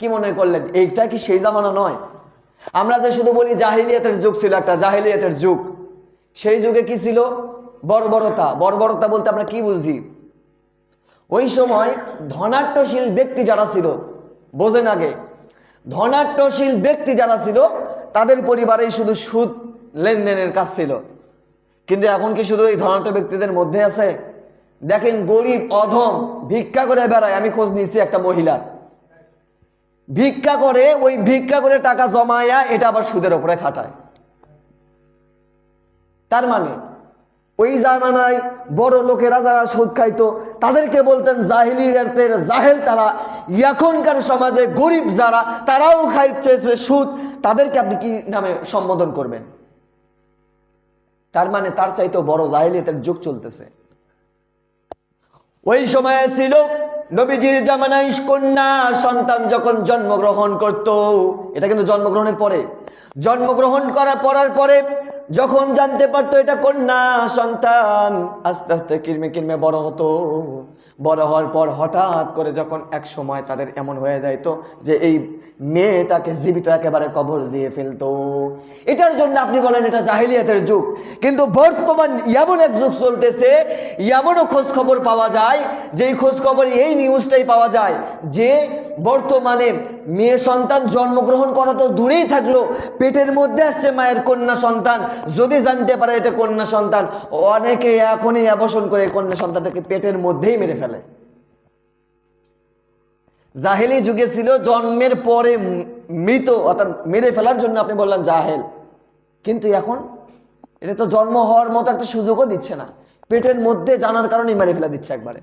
কি মনে করলেন? এইটা কি সেই জামানা নয়? আমরা যে শুধু বলি জাহিলিয়াতের যুগ ছিল একটা জাহিলিয়াতের যুগ। সেই যুগে কি ছিল? বর্বরতা। বর্বরতা বলতে আমরা কি বুঝি? ওই সময় ধনাট্যশীল ব্যক্তি যারা ছিল, বোঝেন আগে ধনাট্যশীল ব্যক্তি যারা ছিল, তাদের পরিবারেই শুধু সুদ লেনদেনের কাজ ছিল। কিন্তু এখন কি শুধু এই ধনাট্য ব্যক্তিদের মধ্যে আছে? দেখেন গরিব, অধম, ভিক্ষা করে বেড়ায়। আমি খোঁজ নিয়েছি একটা মহিলার। ভিক্ষা করে, ওই ভিক্ষা করে টাকা জমায়া এটা আবার সুদের ওপরে খাটায়। তার মানে ওই জামানায় বড় লোকেরা যারা সুদ খাইতো, তাদেরকে বলতেন জাহিলিয়াতের জাহেল তারা। এখনকার সমাজে গরিব যারা, তারাও খাইছে সুদ, তাদেরকে আপনি কি নামে সম্বোধন করবেন? তার মানে তার চাইতেও বড় জাহিলিয়াতের যুগ চলতেছে। ওই সময়ে ছিল নবীজির জামানায় কন্যা সন্তান যখন জন্মগ্রহণ করত, এটা কিন্তু জন্মগ্রহণের পরে। জন্মগ্রহণ করা পড়ার পরে যখন জানতে পারতো এটা কন্যা সন্তান, আস্তে আস্তে কিরমে কিরমে বড় হতো। বড় হওয়ার পর হঠাৎ করে যখন এক সময় তাদের এমন হয়ে যাইতো যে এই মেয়েটাকে জীবিত একেবারে কবর দিয়ে ফেলতো। এটার জন্য আপনি বলেন এটা জাহিলিয়াতের যুগ। কিন্তু বর্তমান এমন এক যুগ চলতেছে, এমনও খোঁজ খবর পাওয়া যায়, যেই খোঁজ খবর এই নিউজটাই পাওয়া যায় যে বর্তমানে মেয়ে সন্তান জন্মগ্রহণ করা তো দূরেই থাকল। পেটের মধ্যে আসছে মায়ের কন্যা সন্তান। যদি জানতে পারে এটা কন্যা সন্তান, অনেকে এখনই অবসন করে কন্যা সন্তানটাকে পেটের মধ্যেই মেরে ফেলে। জাহেলি যুগে ছিল, জন্মের পরে মৃত, অর্থাৎ মেরে ফেলার জন্য আপনি বললেন জাহেল। কিন্তু এখন এটা তো জন্ম হওয়ার মতো একটা সুযোগও দিচ্ছে না। পেটের মধ্যে জানার কারণেই মেরে ফেলা দিচ্ছে একবারে।